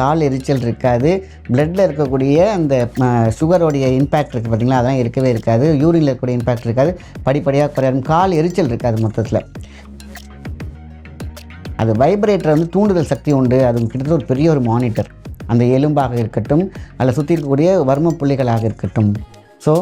கால் எரிச்சல் இருக்காது. பிளட்டில் இருக்கக்கூடிய அந்த சுகருடைய இம்பேக்ட் இருக்குது பார்த்திங்களா அதெல்லாம் இருக்கவே இருக்காது. யூரினில் இருக்கக்கூடிய இம்பேக்ட் இருக்காது. படிப்படியாக குறையும் கால் எரிச்சல் இருக்காது மொத்தத்தில். அது வைப்ரேட்டர் வந்து தூண்டுதல் சக்தி உண்டு. அது கிட்டத்தட்ட ஒரு பெரிய ஒரு மானிட்டர் அந்த எலும்பாக இருக்கட்டும் அதில் சுற்றி இருக்கக்கூடிய வர்ம புள்ளிகளாக இருக்கட்டும். ஸோ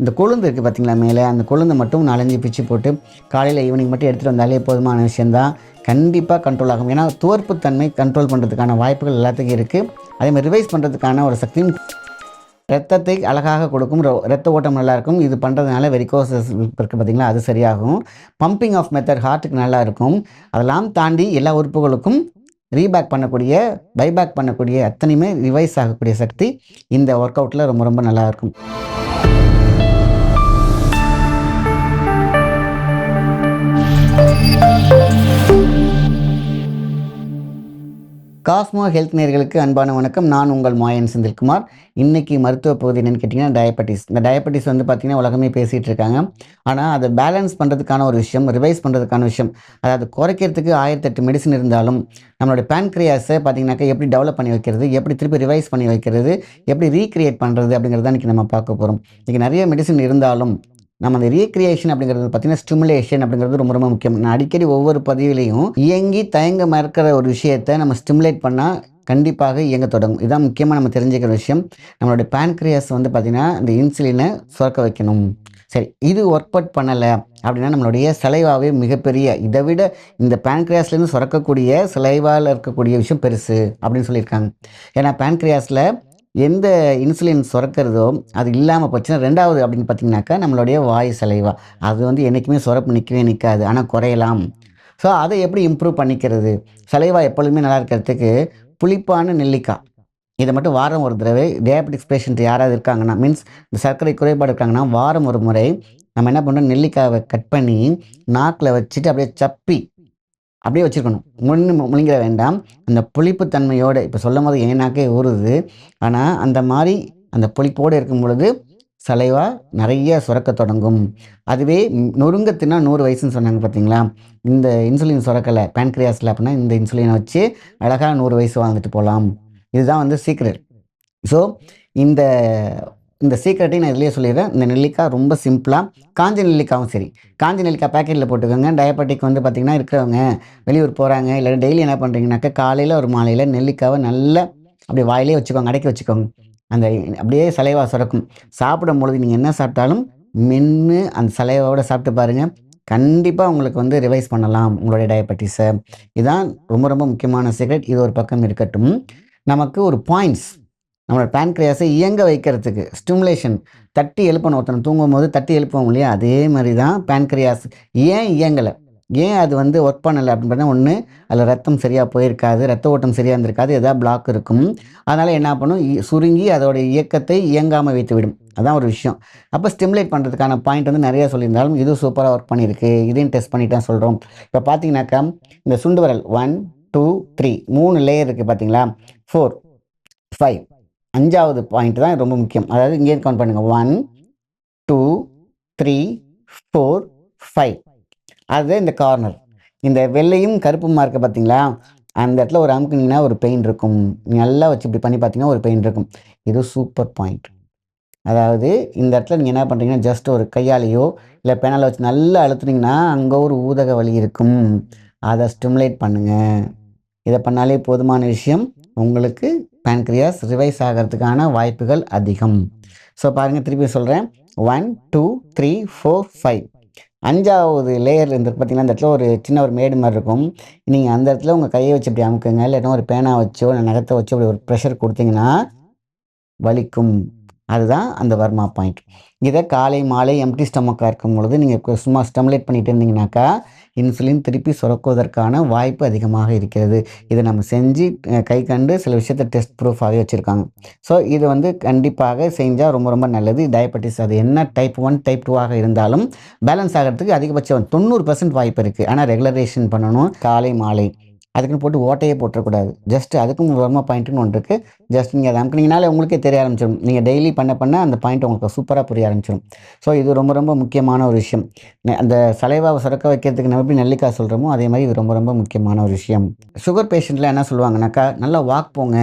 இந்த கொழுந்து இருக்குது பார்த்தீங்களா மேலே? அந்த கொழுந்தை மட்டும் நாலஞ்சு பிச்சு போட்டு காலையில் ஈவினிங் மட்டும் எடுத்துகிட்டு வந்தாலே போதுமான விஷயந்தான் கண்டிப்பாக கண்ட்ரோல் ஆகும். ஏன்னா துவர்ப்புத்தன்மை கண்ட்ரோல் பண்ணுறதுக்கான வாய்ப்புகள் எல்லாத்துக்கும் இருக்குது அதே மாதிரி ரிவைஸ் பண்ணுறதுக்கான ஒரு சக்தியும் ரத்தத்தை அழகாக கொடுக்கும். ரத்த ஓட்டம் நல்லாயிருக்கும் இது பண்ணுறதுனால வெரிகோசஸ் இருக்குது பார்த்திங்களா அது சரியாகும். பம்பிங் ஆஃப் மெத்தட் ஹார்ட்டுக்கு நல்லா இருக்கும். அதெல்லாம் தாண்டி எல்லா உறுப்புகளுக்கும் ரீபேக் பண்ணக்கூடிய பைபேக் பண்ணக்கூடிய அத்தனையுமே ரிவைஸ் ஆகக்கூடிய சக்தி இந்த ஒர்க் அவுட்டில் ரொம்ப ரொம்ப நல்லாயிருக்கும் காஸ்மோ ஹெல்த் நேர்களுக்கு அன்பான வணக்கம். நான் உங்கள் மாயன் செந்தில்குமார். இன்றைக்கி மருத்துவ பகுதி என்னென்னு கேட்டிங்கன்னா டயபெட்டிஸ் இந்த டயபெட்டிஸ் வந்து பார்த்திங்கன்னா உலகமே பேசிகிட்டு இருக்காங்க. ஆனால் அதை பேலன்ஸ் பண்ணுறதுக்கான ஒரு விஷயம் ரிவைஸ் பண்ணுறதுக்கான விஷயம் அதாவது குறைக்கிறதுக்கு ஆயிரத்தெட்டு மெடிசன் இருந்தாலும் நம்மளுடைய பேன்க்ரியாஸை பார்த்தீங்கன்னாக்கா எப்படி டெவலப் பண்ணி வைக்கிறது எப்படி திருப்பி ரிவைஸ் பண்ணி வைக்கிறது எப்படி ரீக்ரியேட் பண்ணுறது அப்படிங்கிறத இன்றைக்கி நம்ம பார்க்க போகிறோம் இன்றைக்கி நிறைய மெடிசன் இருந்தாலும் நம்ம அந்த ரீக்ரியேஷன் அப்படிங்கிறது பார்த்தீங்கன்னா ஸ்டிமுலேஷன் அப்படிங்கிறது ரொம்ப ரொம்ப முக்கியம். நான் அடிக்கடி ஒவ்வொரு பதிவிலையும் இயங்கி தயங்க மறக்கிற ஒரு விஷயத்தை நம்ம ஸ்டிமுலேட் பண்ணால் கண்டிப்பாக இயங்க தொடங்கும். இதுதான் முக்கியமாக நம்ம தெரிஞ்சுக்கிற விஷயம். நம்மளுடைய பேன்க்ரியாஸ் வந்து பார்த்திங்கன்னா இந்த இன்சுலினை சுரக்க வைக்கணும். சரி இது ஒர்க் அவுட் பண்ணலை அப்படின்னா நம்மளுடைய சிலைவாவே மிகப்பெரிய இதை விட இந்த பேன்க்ரியாஸ்லேருந்து சுரக்கக்கூடிய சிலைவாவில் இருக்கக்கூடிய விஷயம் பெருசு அப்படின்னு சொல்லியிருக்காங்க. ஏன்னா பேன்க்ரியாஸில் எந்த இன்சுலின் சுரக்கிறதோ அது இல்லாமல் போச்சுன்னா ரெண்டாவது அப்படின்னு பார்த்தீங்கன்னாக்கா நம்மளுடைய வாய் சலைவா அது வந்து என்றைக்குமே சுரப்பு நிற்கவே நிற்காது ஆனால் குறையலாம். ஸோ அதை எப்படி இம்ப்ரூவ் பண்ணிக்கிறது? சலைவா எப்பொழுதுமே நல்லா இருக்கிறதுக்கு புளிப்பான நெல்லிக்காய். இதை மட்டும் வாரம் ஒரு தடவை டயபெட்டிக்ஸ் பேஷண்ட் யாராவது இருக்காங்கன்னா மீன்ஸ் இந்த சர்க்கரை குறைபாடு இருக்காங்கன்னா வாரம் ஒரு முறை நம்ம என்ன பண்ணுறோம் நெல்லிக்காவை கட் பண்ணி நாக்கில் வச்சுட்டு அப்படியே சப்பி அப்படியே வச்சுருக்கணும். முன்னு முழுங்கிட வேண்டாம். அந்த புளிப்பு தன்மையோடு இப்போ சொல்லும் போது என் ஊறுது. ஆனால் அந்த மாதிரி அந்த புளிப்போடு இருக்கும் பொழுது சலைவா நிறைய சுரக்க தொடங்கும். அதுவே ம், நொறுங்க தின்னா நூறு வயசுன்னு சொன்னாங்க பார்த்தீங்களா இந்த இன்சுலின் சுரக்கலை பேன்க்ரியாஸில் அப்படின்னா இந்த இன்சுலினை வச்சு அழகாக நூறு வயசு வாழ்ந்துட்டு போகலாம். இதுதான் வந்து சீக்ரெட். ஸோ இந்த இந்த சீக்ரெட்டையும் நான் இதிலேயே சொல்லிடுறேன். இந்த நெல்லிக்காய் ரொம்ப சிம்பிளாக காஞ்ச நெல்லிக்காவும் சரி. காஞ்ச நெல்லிக்காய் பேக்கெட்டில் போட்டுக்கோங்க. டயபெட்டிக் வந்து பார்த்திங்கன்னா இருக்கிறவங்க வெளியூர் போகிறாங்க இல்லை டெய்லி என்ன பண்ணுறீங்கனாக்கா காலையில் ஒரு மாலையில் நெல்லிக்காவை நல்ல அப்படியே வாயிலே வச்சுக்கோங்க அடக்கி வச்சுக்கோங்க. அந்த அப்படியே சலைவா சுரக்கும். சாப்பிடும் பொழுது நீங்கள் என்ன சாப்பிட்டாலும் மென்று அந்த சலைவாவோட சாப்பிட்டு பாருங்கள் கண்டிப்பாக உங்களுக்கு வந்து ரிவைஸ் பண்ணலாம் உங்களுடைய டயபெட்டிஸை இதுதான் ரொம்ப ரொம்ப முக்கியமான சீக்ரெட் இது ஒரு பக்கம் இருக்கட்டும். நமக்கு ஒரு பாயிண்ட்ஸ் நம்மளோட பேன்க்ரியாஸை இயங்க வைக்கிறதுக்கு ஸ்டிமுலேஷன் தட்டி எழுப்பணும். ஒருத்தனை தூங்கும் போது தட்டி எழுப்புவோம் இல்லையா? அதே மாதிரி தான் பேன்க்ரியாஸ் ஏன் இயங்கலை? ஏன் அது வந்து ஒர்க் பண்ணலை அப்படின்னு பார்த்தா ஒன்று அதில் ரத்தம் சரியாக போயிருக்காது ரத்த ஓட்டம் சரியாக இருந்திருக்காது எதாவது பிளாக் இருக்கும். அதனால் என்ன பண்ணும்? இ- சுருங்கி அதோட இயக்கத்தை இயங்காமல் வைத்து விடும். அதான் ஒரு விஷயம். அப்போ ஸ்டிமுலேட் பண்ணுறதுக்கான பாயிண்ட் வந்து நிறைய சொல்லியிருந்தாலும் இது சூப்பராக ஒர்க் பண்ணியிருக்கு. இதையும் டெஸ்ட் பண்ணிட்டு தான் சொல்கிறோம் இப்போ பார்த்தீங்கன்னாக்கா இந்த சுண்டுவரல் ஒன் டூ த்ரீ மூணு லேயர் இருக்குது பார்த்தீங்களா? ஃபோர் ஃபைவ் அஞ்சாவது பாயிண்ட் தான் ரொம்ப முக்கியம். அதாவது இங்கே கவுண்ட் பண்ணுங்கள் one two three four five அது இந்த கார்னர் இந்த வெள்ளையும் கருப்புமா இருக்க பார்த்தீங்களா அந்த இடத்துல ஒரு அமுக்குனீங்கன்னா ஒரு பெயின் இருக்கும். நல்லா வச்சு இப்படி பண்ணி பார்த்தீங்கன்னா ஒரு பெயின் இருக்கும். இது சூப்பர் பாயிண்ட் அதாவது இந்த இடத்துல நீங்கள் என்ன பண்ணுறீங்கன்னா ஜஸ்ட் ஒரு கையாலேயோ இல்லை பேனால வச்சு நல்லா அழுத்துனீங்கன்னா அங்கே ஒரு ஊதக வலி இருக்கும். அதை ஸ்டிமுலேட் பண்ணுங்கள் இதை பண்ணாலே போதுமான விஷயம் உங்களுக்கு பேன்க்ரியாஸ் ரிவைஸ் ஆகிறதுக்கான வாய்ப்புகள் அதிகம். ஸோ பாருங்கள் திருப்பி சொல்கிறேன் one two three four five அஞ்சாவது லேயர் இருந்து பார்த்தீங்கன்னா அந்த இடத்துல ஒரு சின்ன ஒரு மேடு மாதிரி இருக்கும். நீங்கள் அந்த இடத்துல உங்கள் கையை வச்சு இப்படி அமுக்குங்க. இல்லைன்னா ஒரு பேனா வச்சோ இல்லை நகத்தை வச்சோ இப்படி ஒரு ப்ரெஷர் கொடுத்தீங்கன்னா வலிக்கும். அதுதான் அந்த வர்மா பாயிண்ட் இதை காலை மாலை எம்டி ஸ்டமக்காக இருக்கும் பொழுது நீங்கள் சும்மா ஸ்டமுலேட் பண்ணிட்டு இருந்தீங்கன்னாக்கா இன்சுலின் திருப்பி சுரக்குவதற்கான வாய்ப்பு அதிகமாக இருக்கிறது. இதை நம்ம செஞ்சு கை கண்டு சில விஷயத்தை டெஸ்ட் ப்ரூஃபாகவே வச்சுருக்காங்க. ஸோ இது வந்து கண்டிப்பாக செஞ்சால் ரொம்ப ரொம்ப நல்லது. டயபெட்டிஸ் அது என்ன டைப் ஒன் டைப் டூவாக இருந்தாலும் பேலன்ஸ் ஆகிறதுக்கு அதிகபட்சம் தொண்ணூறு பர்சன்ட் வாய்ப்பு இருக்குது ஆனால் ரெகுலரேஷன் பண்ணணும். காலை மாலை. அதுக்குன்னு போட்டு ஓட்டையே போட்டுறக்கூடாது. ஜஸ்ட் அதுக்கும் வர்மா பாயிண்ட்டுன்னு ஒன்று இருக்குது ஜஸ்ட் நீங்கள் அதை அமுக்குனீங்கனாலே உங்களுக்கே தெரிய ஆரம்பிச்சிடும் நீங்கள் டெய்லி பண்ண பண்ண அந்த பாயிண்ட் உங்களுக்கு சூப்பராக புரிய ஆரம்பிச்சிடும் ஸோ இது ரொம்ப ரொம்ப முக்கியமான ஒரு விஷயம். அந்த சலைவாவை சுரக்க வைக்கிறதுக்கு நம்ம எப்படி நெல்லிக்காய் சொல்கிறோமோ அதே மாதிரி இது ரொம்ப ரொம்ப முக்கியமான ஒரு விஷயம். சுகர் பேஷண்ட்டில் என்ன சொல்லுவாங்கனாக்கா நல்லா வாக் போங்க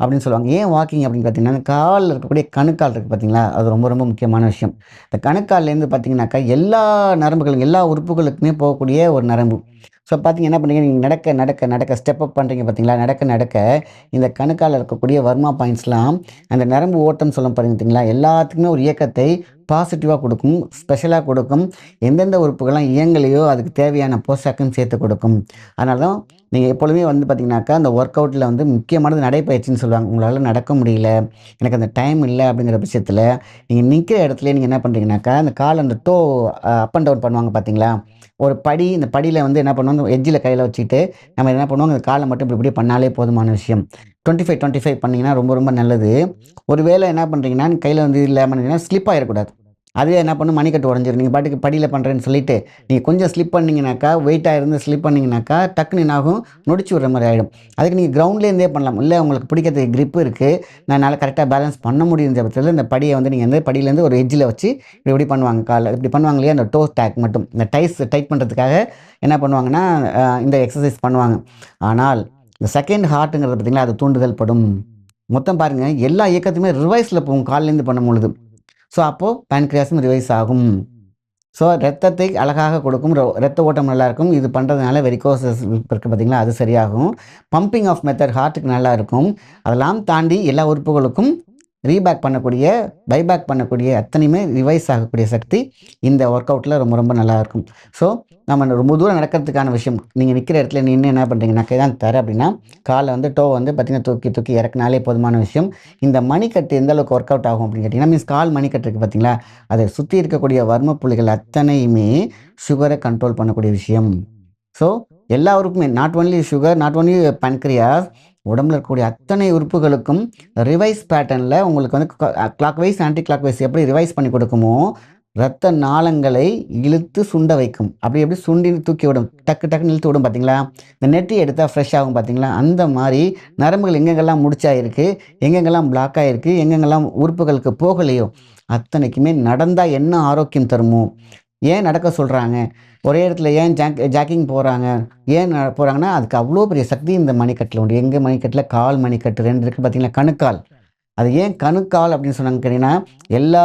அப்படின்னு சொல்லுவாங்க. ஏன் வாக்கிங் அப்படின்னு பார்த்தீங்கன்னா காலில் இருக்கக்கூடிய கணுக்கால் இருக்குது பார்த்தீங்களா? அது ரொம்ப ரொம்ப முக்கியமான விஷயம். இந்த கணுக்கால்லேருந்து பார்த்தீங்கன்னாக்கா எல்லா நரம்புகளும் எல்லா உறுப்புகளுக்குமே போகக்கூடிய ஒரு நரம்பு. ஸோ பார்த்தீங்க என்ன பண்ணுறீங்க நீங்கள் நடக்க நடக்க நடக்க ஸ்டெப் அப் பண்ணுறீங்க பார்த்தீங்களா நடக்க நடக்க இந்த கணுக்கால் இருக்கக்கூடிய வர்மா பாயிண்ட்ஸ்லாம் அந்த நரம்பு ஓட்டம் சொல்ல பார்த்தீங்களா எல்லாத்துக்குமே ஒரு இயக்கத்தை பாசிட்டிவாக கொடுக்கும் ஸ்பெஷலாக கொடுக்கும். எந்தெந்த உறுப்புகள்லாம் இயங்கலையோ அதுக்கு தேவையான போஷாக்கும் சேர்த்து கொடுக்கும். அதனால தான் நீங்கள் எப்பொழுதுமே வந்து பார்த்தீங்கன்னாக்கா அந்த ஒர்க் அவுட்டில் வந்து முக்கியமானது நடைப்பயிற்சின்னு சொல்லுவாங்க. உங்களால் நடக்க முடியல எனக்கு அந்த டைம் இல்லை அப்படிங்கிற பட்சத்தில் நீங்கள் நிற்கிற இடத்துல நீங்கள் என்ன பண்ணுறீங்கனாக்கா அந்த கால் அந்த டோ அப் அண்ட் டவுன் பண்ணுவாங்க பார்த்தீங்களா ஒரு படி இந்த படியில் வந்து என்ன பண்ணுவாங்க எஜ்ஜில் கையில் வச்சுட்டு நம்ம என்ன பண்ணுவாங்க அந்த காலை மட்டும் இப்படி இப்படி பண்ணாலே போதுமான விஷயம். டுவெண்ட்டி ஃபைவ் டுவெண்ட்டி ஃபைவ் பண்ணிங்கன்னா ரொம்ப ரொம்ப நல்லது. ஒரு வேளை என்ன பண்ணுறீங்கன்னா கையில் வந்து இல்லை இருந்தீங்கன்னா ஸ்லிப் ஆகிடக்கூடாது அதுவே என்ன பண்ணும்? மணிக்கட்டு உடஞ்சிரும். நீங்கள் பாட்டுக்கு படியில் பண்ணுறேன்னு சொல்லிட்டு நீங்கள் கொஞ்சம் ஸ்லிப் பண்ணிங்கனாக்கா வெயிட்டாக இருந்து ஸ்லிப் பண்ணிங்கனாக்கா டக்குன்னு என்னாகும் நொடிச்சு விடுற மாதிரி ஆகிடும் அதுக்கு நீங்கள் கிரவுண்ட்லேருந்தே பண்ணலாம். இல்லை உங்களுக்கு பிடிக்கிறதுக்கு கிரிப்பு இருக்குது நான் என்னால் கரெக்டாக பேலன்ஸ் பண்ண முடியுன்ற பட்சத்தில் இந்த படியை வந்து நீங்கள் வந்து படியிலேருந்து ஒரு எட்ஜில் வச்சு இப்படி இப்படி பண்ணுவாங்க. காலில் இப்படி பண்ணுவாங்க இல்லையா? அந்த டோ டேக் மட்டும். இந்த டைஸ் டைட் பண்ணுறதுக்காக என்ன பண்ணுவாங்கன்னா இந்த எக்ஸசைஸ் பண்ணுவாங்க. ஆனால் இந்த செகண்ட் ஹார்ட்டுங்கிறது பார்த்தீங்களா அது தூண்டுதல் படும். மொத்தம் பாருங்கள் எல்லா இயக்கத்துமே ரிவைஸில் போகும் காலிலேருந்து பண்ணும் பொழுது. ஸோ அப்போது பேன்க்ரியாஸும் ரிவைஸ் ஆகும். ஸோ ரத்தத்தை அழகாக கொடுக்கும் ரத்த ஓட்டம் நல்லாயிருக்கும். இது பண்ணுறதுனால வெரிகோசஸ் இருக்குது பார்த்தீங்களா அது சரியாகும். பம்பிங் ஆஃப் மெத்தட் ஹார்ட்டுக்கு நல்லா இருக்கும் அதெல்லாம் தாண்டி எல்லா உறுப்புகளுக்கும் ரீபேக் பண்ணக்கூடிய பைபேக் பண்ணக்கூடிய அத்தனையுமே ரிவைஸ் ஆகக்கூடிய சக்தி இந்த ஒர்க் அவுட்டில் ரொம்ப ரொம்ப நல்லா இருக்கும் ஸோ நம்ம ரொம்ப தூரம் நடக்கிறதுக்கான விஷயம் நீங்கள் நிற்கிற இடத்துல நின்று என்ன பண்ணுறீங்கன்னா தான் தர அப்படின்னா காலை வந்து டோ வந்து பார்த்தீங்கன்னா தூக்கி தூக்கி இறக்குனாலே போதுமான விஷயம். இந்த மணிக்கட்டு எந்த அளவுக்கு ஒர்க் அவுட் ஆகும் அப்படின்னு கேட்டிங்கன்னா மீன்ஸ் கால் மணிக்கட்டு இருக்குது பார்த்தீங்களா அதை சுற்றி இருக்கக்கூடிய வர்ம புள்ளிகள் அத்தனையுமே சுகரை கண்ட்ரோல் பண்ணக்கூடிய விஷயம். ஸோ எல்லா not only sugar not only pancreas உடம்புல இருக்கக்கூடிய அத்தனை உறுப்புகளுக்கும் ரிவைஸ் பேட்டர்னில் உங்களுக்கு வந்து clockwise anticlockwise எப்படி ரிவைஸ் பண்ணி கொடுக்குமோ ரத்த நாளங்களை இழுத்து சுண்ட வைக்கும். அப்படி எப்படி சுண்டி தூக்கி விடும். டக்கு டக்குன்னு இழுத்து விடும் பார்த்தீங்களா இந்த நெட்டி எடுத்தால் ஃப்ரெஷ் ஆகும் பார்த்தீங்களா அந்த மாதிரி நரம்புகள் எங்கெங்கெல்லாம் முடிச்சாயிருக்கு எங்கெங்கெல்லாம் பிளாக் ஆகிருக்கு எங்கெங்கெல்லாம் உறுப்புகளுக்கு போகலையோ அத்தனைக்குமே நடந்தால் என்ன ஆரோக்கியம் தருமோ? ஏன் நடக்க சொல்கிறாங்க ஒரே இடத்துல ஏன் ஜாக் ஜாக்கிங் போகிறாங்க ஏன் போகிறாங்கன்னா அதுக்கு அவ்வளோ பெரிய சக்தி இந்த மணிக்கட்டில் உண்டு. எங்கள் மணிக்கட்டில்? கால் மணிக்கட்டு ரெண்டு இருக்குது பார்த்தீங்களா கணுக்கால். அது ஏன் கணுக்கால் அப்படின்னு சொன்னாங்க கேட்டிங்கன்னா எல்லா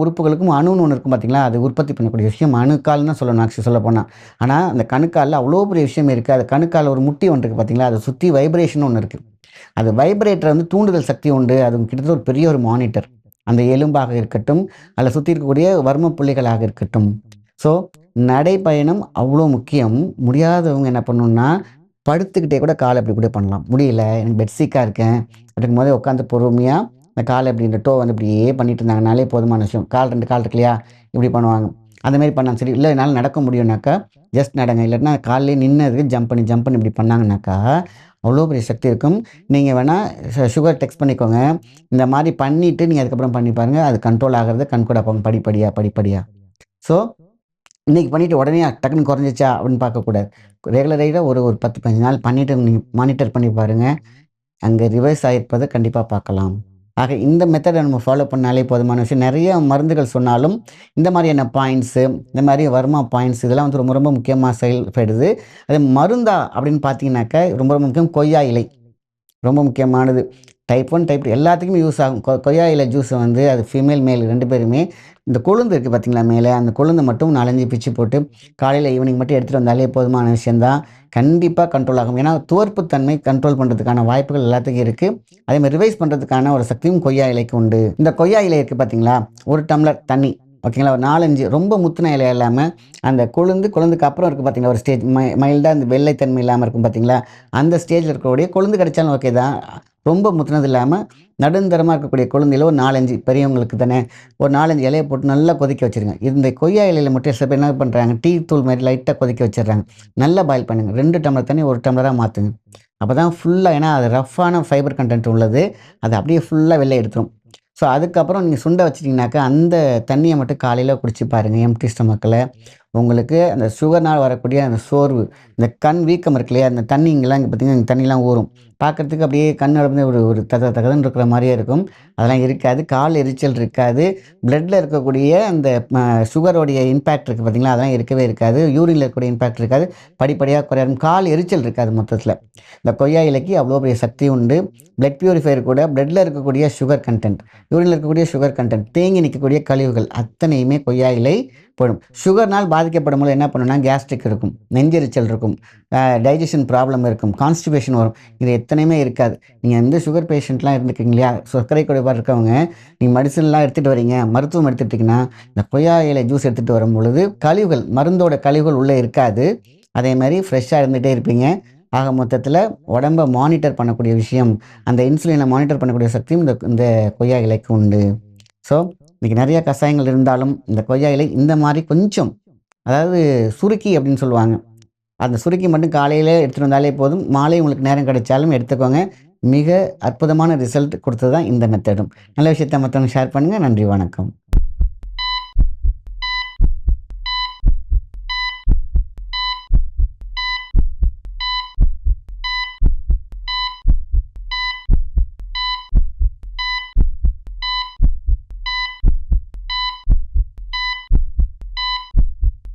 உறுப்புகளுக்கும் அணுன்னு ஒன்று இருக்கும் பார்த்தீங்களா அது உற்பத்தி பண்ணக்கூடிய விஷயம். அணுக்கால்னு தான் சொல்லணும் ஆக்சுவலி சொல்ல போனால் ஆனால் அந்த கணுக்காலில் அவ்வளோ பெரிய விஷயம் இருக்குது அது கணுக்கால் ஒரு முட்டி ஒன்று இருக்குது பார்த்தீங்களா அதை சுற்றி வைப்ரேஷன் ஒன்று இருக்குது அது வைப்ரேட்டர் வந்து தூண்டுதல் சக்தி உண்டு. அது கிட்டத்தட்ட ஒரு பெரிய ஒரு மானிட்டர். அந்த எலும்பாக இருக்கட்டும் அதில் சுற்றி இருக்கக்கூடிய வர்ம புள்ளிகளாக இருக்கட்டும். ஸோ நடைப்பயணம் அவ்வளோ முக்கியம். முடியாதவங்க என்ன பண்ணணுன்னா படுத்துக்கிட்டே கூட காலை இப்படி கூட பண்ணலாம். முடியல எனக்கு பெட்சீக்காக இருக்கேன். அப்படிங்கும் போதே உட்காந்து பொறுமையாக இந்த காலை இப்படி டோ வந்து இப்படியே பண்ணிட்டு இருந்தாங்கனாலே போதுமான விஷயம். கால் ரெண்டு கால் இருக்கு இல்லையா? இப்படி பண்ணுவாங்க. அந்த மாதிரி பண்ணாங்க. சரி இல்லை என்னால் நடக்க முடியும்னாக்கா ஜஸ்ட் நடங்க. இல்லைன்னா காலையிலே நின்னதுக்கு ஜம்ப் பண்ணி ஜம்ப் பண்ணி இப்படி பண்ணாங்கனாக்கா அவ்வளோ பெரிய சக்தி இருக்கும். நீங்கள் வேணால் சுகர் டெக்ஸ்ட் பண்ணிக்கோங்க. இந்த மாதிரி பண்ணிவிட்டு நீங்கள் அதுக்கப்புறம் பண்ணி பாருங்கள் அது கண்ட்ரோல் ஆகிறது கண்கூட போங்க படிப்படியாக படிப்படியாக ஸோ இன்றைக்கி பண்ணிவிட்டு உடனே டக்குன்னு குறைஞ்சிச்சா அப்படின்னு பார்க்கக்கூடாது. ரெகுலரைடாக ஒரு ஒரு பத்து பதினஞ்சு நாள் பண்ணிவிட்டு நீங்கள் மானிட்டர் பண்ணி பாருங்கள் அங்கே ரிவர்ஸ் ஆகிருப்பதை கண்டிப்பாக பார்க்கலாம். ஆக இந்த மெத்தடை நம்ம ஃபாலோ பண்ணாலே போதுமான விஷயம். நிறைய மருந்துகள் சொன்னாலும் இந்த மாதிரியான பாயிண்ட்ஸு இந்த மாதிரி வர்மா பாயிண்ட்ஸ் இதெல்லாம் வந்து ரொம்ப ரொம்ப முக்கியமாக செயல்படுது அது மருந்தா அப்படின்னு பார்த்தீங்கன்னாக்கா ரொம்ப ரொம்ப முக்கியம். கொய்யா இலை ரொம்ப முக்கியமானது. டைப் ஒன் டைப் எல்லாத்துக்குமே யூஸ் ஆகும். கொ கொய்யா இலை ஜூஸை வந்து அது ஃபீமேல் மேல் ரெண்டு பேருமே இந்த கொழுந்து இருக்குது பார்த்தீங்களா மேலே? அந்த கொழுந்து மட்டும் நாலஞ்சு பிச்சு போட்டு காலையில் ஈவினிங் மட்டும் எடுத்துகிட்டு வந்தாலே போதுமான விஷயந்தான் கண்டிப்பாக கண்ட்ரோல் ஆகும். ஏன்னா துவர்ப்புத்தன்மை கண்ட்ரோல் பண்ணுறதுக்கான வாய்ப்புகள் எல்லாத்துக்கும் இருக்குது அதே மாதிரி ரிவைஸ் பண்ணுறதுக்கான ஒரு சக்தியும் கொய்யா இலைக்கு உண்டு. இந்த கொய்யா இலை இருக்குது பார்த்தீங்களா ஒரு டம்ளர் தண்ணி ஓகேங்களா? ஒரு நாலஞ்சு ரொம்ப முத்தின இலை இல்லாமல் அந்த கொழுந்து கொழுந்துக்கு அப்புறம் இருக்குது பார்த்தீங்களா ஒரு ஸ்டேஜ் மை மைல்டாக அந்த வெள்ளைத்தன்மை இல்லாமல் இருக்கும் பார்த்தீங்களா அந்த ஸ்டேஜில் இருக்கக்கூடிய கொழுந்து கிடைச்சாலும் ஓகே தான். ரொம்ப முத்தினது இல்லாமல் நடுந்தரமாக இருக்கக்கூடிய கொழுந்தையில் ஒரு நாலஞ்சு பெரியவங்களுக்கு தானே ஒரு நாலஞ்சு இலையை போட்டு நல்லா கொதிக்க வச்சுருங்க. இந்த கொய்யா இலையில் மட்டும் சில பேர் என்ன பண்ணுறாங்க டீ தூள் மாதிரி லைட்டாக கொதிக்க வச்சிடுறாங்க. நல்லா பாயில் பண்ணுங்கள் ரெண்டு டம்ளர் தண்ணி ஒரு டம்ளராக மாற்றுங்க அப்போ தான் ஃபுல்லாக ஏன்னா அது ரஃப்பான ஃபைபர் கண்டென்ட் உள்ளது. அது அப்படியே ஃபுல்லாக வெளில எடுத்துரும். ஸோ அதுக்கப்புறம் நீங்கள் சுண்டை வச்சிட்டிங்கனாக்கா அந்த தண்ணியை மட்டும் காலையில் குடிச்சு பாருங்கள் எம்டி ஸ்டமக்கில் உங்களுக்கு அந்த சுகர்னால் வரக்கூடிய அந்த சோர்வு இந்த கண் வீக்கம் இருக்கு இல்லையா அந்த தண்ணிங்கெல்லாம் இங்கே பார்த்தீங்கன்னா இங்கே தண்ணிலாம் ஊறும். பார்க்குறதுக்கு அப்படியே கண் வந்து ஒரு ஒரு தக தகதன் இருக்கிற மாதிரியே இருக்கும். அதெல்லாம் இருக்காது. கால் எரிச்சல் இருக்காது. பிளட்டில் இருக்கக்கூடிய அந்த சுகரோடைய இம்பேக்ட் இருக்குது பார்த்திங்களா அதெல்லாம் இருக்கவே இருக்காது. யூரினில் இருக்கக்கூடிய இம்பேக்ட் இருக்காது. படிப்படியாக குறையும் கால் எரிச்சல் இருக்காது மொத்தத்தில். இந்த கொய்யா இலைக்கு அவ்வளோ பெரிய சக்தி உண்டு. பிளட் பியூரிஃபையர் கூட பிளட்டில் இருக்கக்கூடிய சுகர் கண்டென்ட் யூரினில் இருக்கக்கூடிய சுகர் கண்டென்ட் தேங்கி நிற்கக்கூடிய கழிவுகள் அத்தனையுமே கொய்யா இலை போடும். சுகர்னால் பாதிக்கப்படும் போது என்ன பண்ணுன்னா கேஸ்ட்ரிக் இருக்கும் நெஞ்செரிச்சல் இருக்கும் டைஜஷன் ப்ராப்ளம் இருக்கும் கான்ஸ்டிபேஷன் வரும். இது எத்தனையுமே இருக்காது. நீங்கள் எந்த சுகர் பேஷண்ட்லாம் இருந்துக்கீங்க இல்லையா? சர்க்கரை குறைபாடு இருக்கவங்க நீங்கள் மெடிசன்லாம் எடுத்துகிட்டு வரீங்க மருத்துவம் எடுத்துட்டிங்கன்னா இந்த கொய்யா இலை ஜூஸ் எடுத்துகிட்டு வரும் பொழுது கழிவுகள் மருந்தோட கழிவுகள் உள்ளே இருக்காது. அதே மாதிரி ஃப்ரெஷ்ஷாக இருந்துகிட்டே இருப்பீங்க. ஆக மொத்தத்தில் உடம்பை மானிட்டர் பண்ணக்கூடிய விஷயம் அந்த இன்சுலினை மானிட்டர் பண்ணக்கூடிய சக்தியும் இந்த இந்த கொய்யா இலைக்கு உண்டு. ஸோ இன்றைக்கி நிறைய கஷாயங்கள் இருந்தாலும் இந்த கொய்யா இலை இந்த மாதிரி கொஞ்சம் அதாவது சுருக்கி அப்படின்னு சொல்லுவாங்க. அந்த சுருக்கி மட்டும் காலையில் எடுத்துகிட்டு வந்தாலே போதும். மாலை உங்களுக்கு நேரம் கிடைச்சாலும் எடுத்துக்கோங்க. மிக அற்புதமான ரிசல்ட் கொடுத்தது தான் இந்த மெத்தடும் நல்ல விஷயத்தை மற்றவங்க ஷேர் பண்ணுங்கள் நன்றி வணக்கம்.